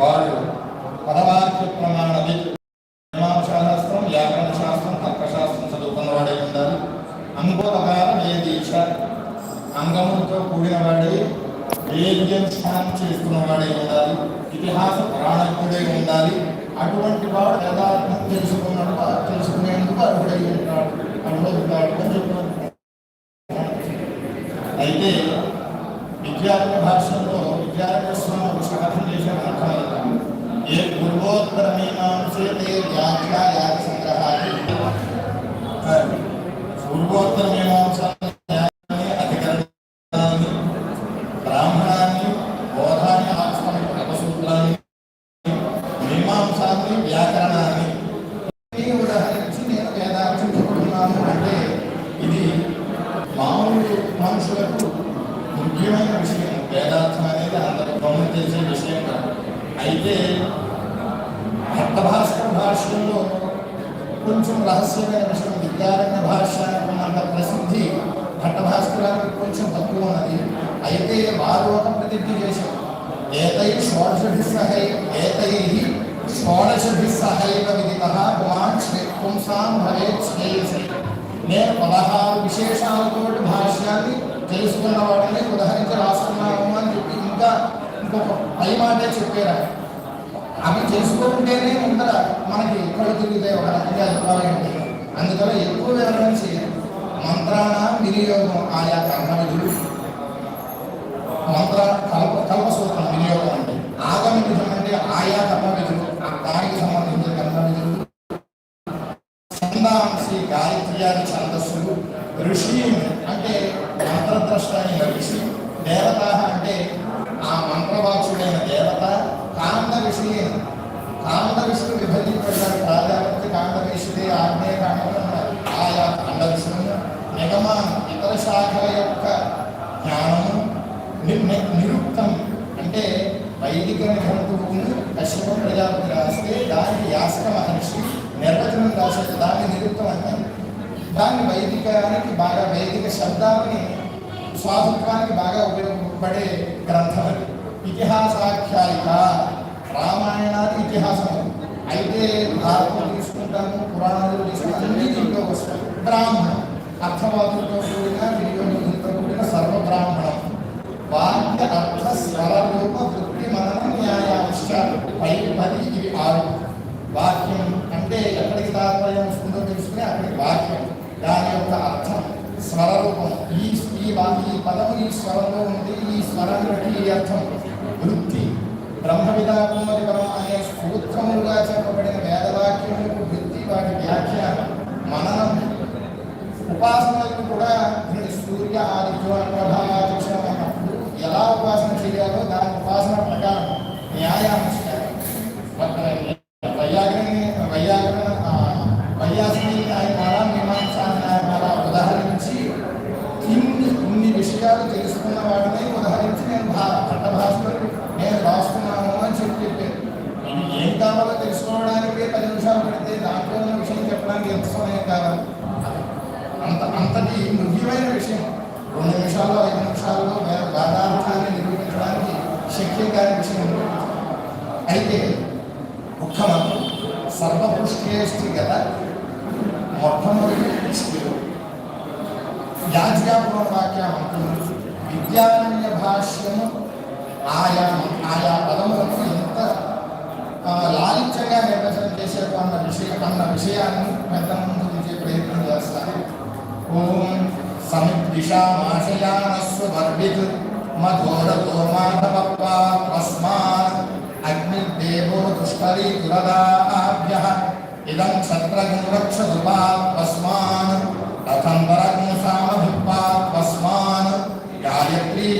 వారు పదవాక్య ప్రమాణ మీమాంసాశాస్త్రం వ్యాకరణ శాస్త్రం తర్కశాస్త్రం చదువుకున్న వాడే ఉండాలి అంగోపకారం ఏ దీక్ష అంగములతో కూడిన వాడే వేద్యం స్నానం చేసుకున్న వాడే ఉండాలి. ఇతిహాస ప్రాణకుడే ఉండాలి. అటువంటి వాడు యథార్థం తెలుసుకున్నట్టు తెలుసుకునేందుకు అర్హుడై ఉంటాడు. అర్హుడవుతాడు అని చెప్పారు. అయితే బ్రాహ్మణాన్ని బోధాన్ని ఆత్మని ఉపసూత్రాన్ని మీమాంసాన్ని వ్యాకరణాన్ని ఈ ఉదాహరించి నేను వేదాంతం అంటే ఇది మామూలు మనుషులకు ముఖ్యమైన విషయం. వేదార్థం అనేది అందరూ గమనం చేసే విషయం కాదు. అయితే భక్త భాషల్లో భాష్యంలో కొంచెం రహస్యమైన విషయం విద్యారణ్య భాష ఉన్నంత ప్రసిద్ధి భట్టభాస్కరానికి కొంచెం తక్కువ ఉన్నది. అయితే వారు ఒక ప్రతిజ్ఞ చేశారు. ఏతై షోడశభి ఏతై షోడశభి విదిత గుమాన్ పుంసాం భవేత్ శ్రేయసి. నేను పదహారు విశేషాలతో భాష్యాన్ని తెలుసుకున్న వాటిని ఉదాహరించి రాసుకున్నాము అని చెప్పి ఇంకా ఇంకొక పై మాటే చెప్పారు. అవి తెలుసుకుంటేనే ముందర మనకి కళ్ళు తిరిగితే ఒక రకంగా చెప్పాలంటే అందుకని ఎక్కువ వివరణ చేయాలి. మంత్రాన వినియోగం ఆయా కర్మ విధులు మంత్ర శబ్దాలని స్వాతంత్రానికి బాగా ఉపయోగపడే గ్రంథం అది. ఇతిహాసాఖ్యాయిక రామాయణాది ఇతిహాసం అయితే భారతం తీసుకుంటాము పురాణాలు తీసుకుంటాము అన్ని దీంట్లో వస్తాయి. బ్రాహ్మణం. అర్థవాదులతో కూడిన వినియోగంతో కూడిన సర్వ బ్రాహ్మణం వాక్య అర్థ స్వరూప వృత్తి మననం న్యాయాంశ పై పది ఇవి ఆరు. వాక్యం అంటే ఎక్కడికి తాత్పర్యం వస్తుందో తెలుసుకుని అక్కడికి వాక్యం. దాని యొక్క అర్థం. స్వరరూపం. ఈ ఈ ఈ పదము ఈ స్వరంలో ఉంది ఈ స్వరం ఈ అర్థం. వృత్తి. బ్రహ్మవిధాకుమతి పరం అనే సూత్రములుగా చెప్పబడిన వేదవాక్యములకు వృత్తి వాటి వ్యాఖ్యానం. మననం. ఉపాసనలకు కూడా సూర్య ఆదిత్య ప్రభావం ఎలా ఉపాసన చేయాలో దాని ఉపాసన ప్రకారం. న్యాయానుష్ఠానం తెలుసుకున్న వాడిని ఉదాహరించి నేను భా పట్ట భాషలో నేను రాసుకున్నాను అని చెప్పి చెప్పాను ఏం కావాలో తెలుసుకోవడానికి పది నిమిషాలు పెడితే దాంట్లో ఉన్న విషయం చెప్పడానికి ఎంత సమయం కావాలి? అంత అంతటి ముఖ్యమైన విషయం. రెండు నిమిషాల్లో ఐదు నిమిషాల్లో వే- వేదార్థాన్ని నిరూపించడానికి శక్యం కాని విషయం అయితే ఒక్క మనం సర్వపుష్కేష్టి కదా మొట్టమొదటి పుష్టిలో యాజ్ఞాపురం వాక్యం మంత్రము విద్యారణ్య భాష్యము ఆయా ఆయా పదములను ఎంత ఆ, లాలిత్యంగా నిర్వచనం చేసేది అన్న విషయం అన్న విషయాన్ని పెద్ద ముందు ఉంచే ప్రయత్నం చేస్తాను ఓం సమిద్విషామాశయానస్వ వర్విత్ మధోరతో మాధవప్ప తస్మాత్ అగ్నిదేవో దుష్టరీ దురదాభ్య ఇదం క్షత్రగుం రక్షదుపా తస్మాన్ రథంబరగుం సామభిప్పా తస్మాన్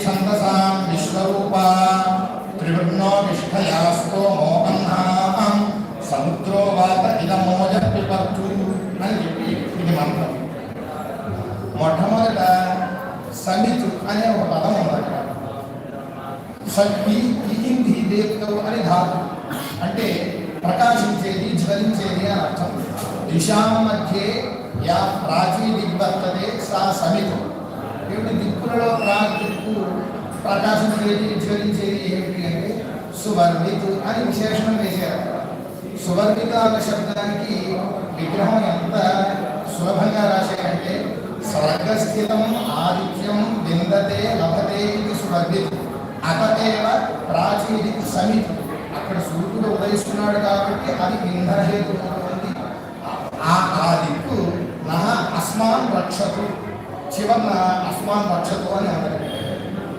గాయత్రీ ఛందసాం విశ్వరూపా త్రివర్ణో నిష్ఠయా స్తోమో అన్నాం సముద్రో వాత ఇదమోజ పిపత్తు అని చెప్పి ఇది మంత్రం మొట్టమొదట సమితు అనే ఒక పదం ఉంది అక్కడ సగ్గి ఇకింది దేవతో అని ధాతు అంటే ప్రకాశించేది జ్వలించేది అని అర్థం. దిశాం మధ్యే యా ప్రాచీ దిగ్వర్తదే సా సమితు. ఏమిటి దిక్కులలో ప్రాక్ దిక్కు ప్రకాశించేది జ్వలించేది ఏమిటి అంటే సువర్ణితు అని విశేషణం వేశారు సువర్ణిత అన్న శబ్దానికి విగ్రహం ఎంత సులభంగా రాశారంటే స్వర్గస్థితం ఆదిత్యం విందతే లభతే ఇది సువర్ణితు. అతదేవ ప్రాచీది సమితి. అక్కడ సూర్యుడు ఉదయిస్తున్నాడు కాబట్టి అది ఇంధనహేతు ఆ దిక్కు నహ అస్మాన్ రక్షతు. చివరన అస్మాన్ రక్షతు అని అన్నారు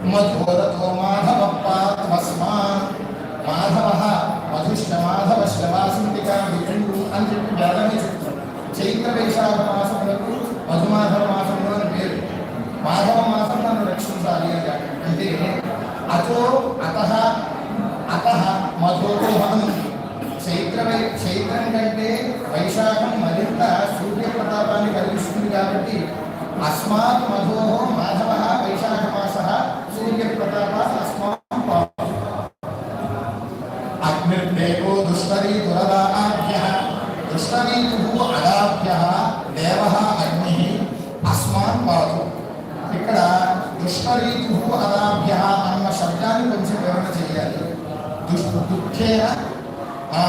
మధురతో మాధవ పాత్మస్మాన్ మాధవ మధుష్ట మాధవ శ్రవాసింతిక విష్ణువు అని చెప్పి వేదమే చెప్తారు చైత్ర వైశాఖ మాసములకు మధుమాధవ మాసంలో అని పేరు మాధవ మాసం నన్ను రక్షించాలి అని అంటే అతో అత అత మధోహం చైత్ర చైత్రం కంటే వైశాఖం మరింత సూర్యప్రతాపాన్ని కలిగిస్తుంది కాబట్టి అస్మాత్ మధో మాధవ వైశాఖ మాస సూర్య ప్రతాప అస్మాత్ పాప. అగ్నిర్దేవో దుష్టరీ దురదాభ్య దుష్టరీతు అదాభ్య దేవ అగ్ని అస్మాన్ పాతు ఇక్కడ దుష్టరీతు అదాభ్య అన్న శబ్దాన్ని కొంచెం వివరణ చేయాలి దుష్ట దుఃఖేన ఆ,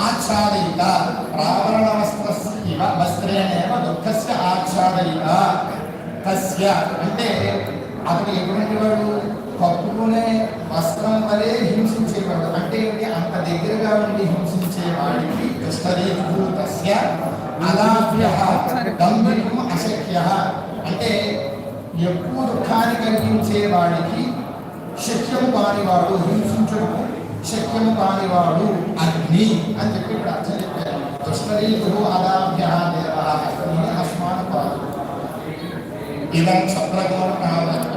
ఆచ్ఛాదయిత ఇవ వస్త్రస్య వస్త్రేణేవ దుఃఖస్య ఆచ్ఛాదయిత. తస్య. అంటే అతను ఎటువంటి వాడు? కప్పుకునే వస్త్రం వలె హింసించేవాడు. అంటే ఏంటి? అంత దగ్గరగా ఉండి హింసించేవాడికి దుష్టరీతు తస్య అదాభ్య గంభీరం అశక్య. అంటే ఎక్కువ దుఃఖాన్ని కలిగించేవాడికి శక్యము కానివాడు. హింసించడం. శక్యము కానివాడు అగ్ని అని చెప్పి ఇక్కడ అర్థం చెప్పారు దుష్టరీతు అదాభ్య దేవ అగ్ని అస్మాన్ పాదు ఇదం ఛత్రగుణాభ్య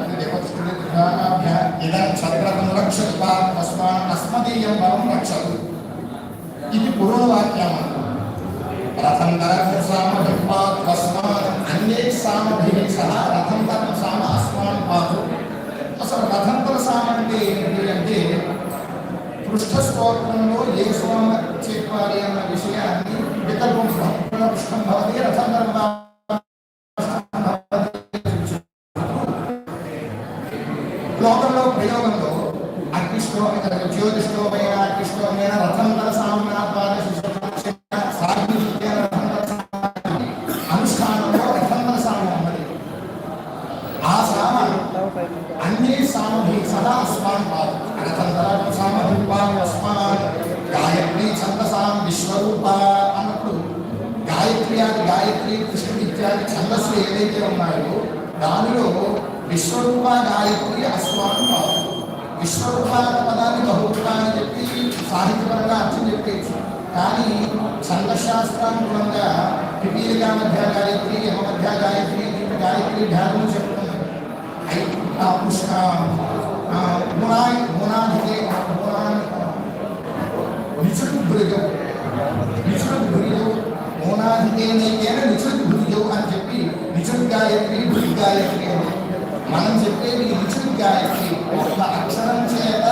ఇదం ఛత్రగుణ రక్షతు తస్మాన్ అస్మదీయం బలం రక్షతు ఇది పురోవాక్యం రథం ధరం సామ భిప్పాత్ తస్మాత్ అన్యే సామభిః సహ రథం ధరం సామ అస్మాన్ పాదు అసలు రథంతర సామ అంటే ఏంటి అంటే పృష్ఠ ఏ స్వామి చెప్పాలి అన్న విషయాన్ని వికల్పం పృష్ఠం భవతి రథం ఛందస్సులు ఏదైతే ఉన్నాయో దానిలో విశ్వరూప గాయత్రి అస్మాన్ కాదు. విశ్వరూప పదాన్ని బహురూప అని చెప్పి సాహిత్యపరంగా అర్థం చెప్పేసి కానీ ఛందశాస్త్రానుగుణంగా ద్వితీయగా మధ్య గాయత్రి యమ మధ్య గాయత్రి దీని గాయత్రి ధ్యానం చెప్తున్నాం ఆ నిచుడు భుజం నిచుడు భుజం మౌనాధికేనైతేన నిచుడు భుజం అని చెప్పి గాయత్రి భుజ గాయత్రి అని. మనం చెప్పేది నిచుడు గాయత్రి. ఒక అక్షరం చేత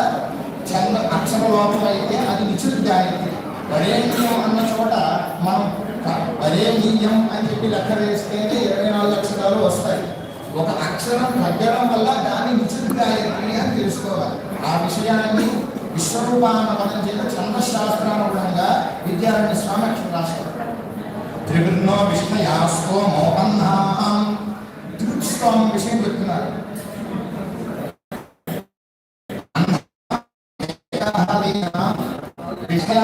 చంద అక్షర లోపం అయితే అది నిచుడు గాయత్రి. వరేణ్యం అన్న చోట మనం వరేణీయం అని చెప్పి లెక్క వేస్తేనే ఇరవై నాలుగు అక్షరాలు వస్తాయి. ఒక అక్షరం తగ్గడం వల్ల దాని నిచుడు గాయత్రి అని తెలుసుకోవాలి. ఆ విషయాన్ని విశ్వరూపాన్న పదం చేత చంద్రశాస్త్రానుగుణంగా విద్యారణ్య స్వామి అక్షరం రాస్తారు విష్ణయాస్తో మోహన్నాం త్రిస్వామి విషయం చెప్తున్నారు. విషయ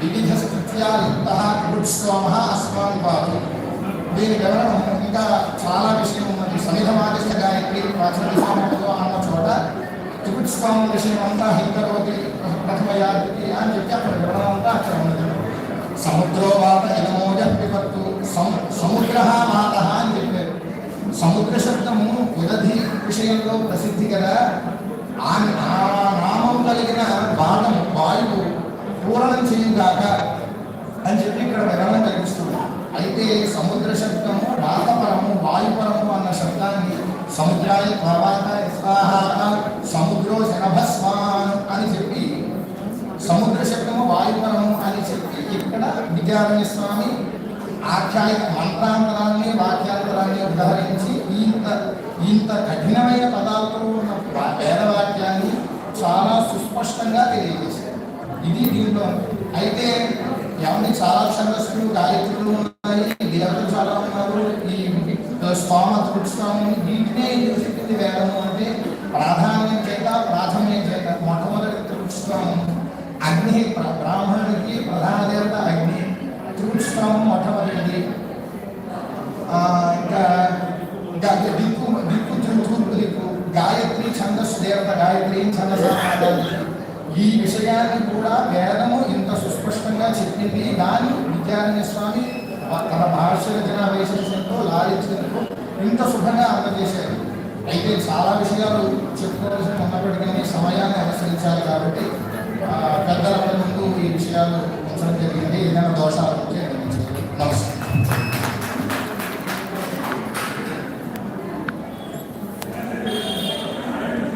వివిధ స్థిత్యాయుక్త త్రిస్వామ అస్మాన్ పాదు. దీని వివరణ ఇంకా చాలా విషయం ఉన్నది. సమిధ మాదిష్ట గాయత్రి ప్రాచీనతో అన్న చోట త్రిపుత్స్వామి విషయం అంతా హిందరోతి ప్రథమయాది అని చెప్పి అక్కడ వివరణ అంతా అక్కడ ఉన్నది. సముద్రో వాత సముద్ర మాత అని చెప్పారు. సముద్ర శబ్దము ఉదధి విషయంలో ప్రసిద్ధి కదా ఆ నామం కలిగిన బాణం వాయువు పూరణం చేయుగాక అని చెప్పి ఇక్కడ వివరణ కలిగిస్తుంది అయితే సముద్ర శబ్దము రాతపరము వాయుపరము అన్న శబ్దాన్ని సముద్రాయ పర్వాత స్వాహ సముద్రో శనభస్వాన్ అని చెప్పి సముద్ర శబ్దము వాయుపరము అని చెప్పి ఇక్కడ విద్యారణ్య స్వామి ఆఖ్యాయ మంత్రాంతరాన్ని వాక్యాంతరాన్ని ఉదహరించి ఇంత ఇంత కఠినమైన పదాలతో ఉన్న వేదవాక్యాన్ని చాలా సుస్పష్టంగా తెలియజేశారు. ఇది దీంట్లో అయితే ఏమంటే చాలా ఛందస్సులు గాయత్రులు ఉన్నాయి దేవతలు చాలా ఉన్నారు ఈ స్వామ కృష్ణము వీటినే ఎందుకు చెప్పింది వేదము అంటే ప్రాధాన్యం చేత ప్రాథమ్యం చేత మొట్టమొదటి కృష్ణము అగ్ని బ్రాహ్మణుడికి ప్రధాన దేవత అగ్ని. కృష్ణము మొట్టమొదటిది. ఇంకా ఇంకా దిక్కు దిక్కు తూర్పు దిక్కు గాయత్రి ఛందస్సు దేవత గాయత్రి. ఛందస్సు ఈ విషయాన్ని కూడా వేదము ఇంత సుస్పష్టంగా చెప్పింది. దాన్ని విద్యారణ్య స్వామి తన భాష రచన వైశేషంతో లాలించడంతో ఇంత శుభంగా అందజేశారు. అయితే చాలా విషయాలు చెప్పుకోవాల్సి ఉన్నప్పటికీ సమయాన్ని అనుసరించాలి కాబట్టి పెద్దల ముందు ఈ విషయాలు ఉంచడం జరిగింది. ఏదైనా దోషాలు ఉంటే నమస్కారం.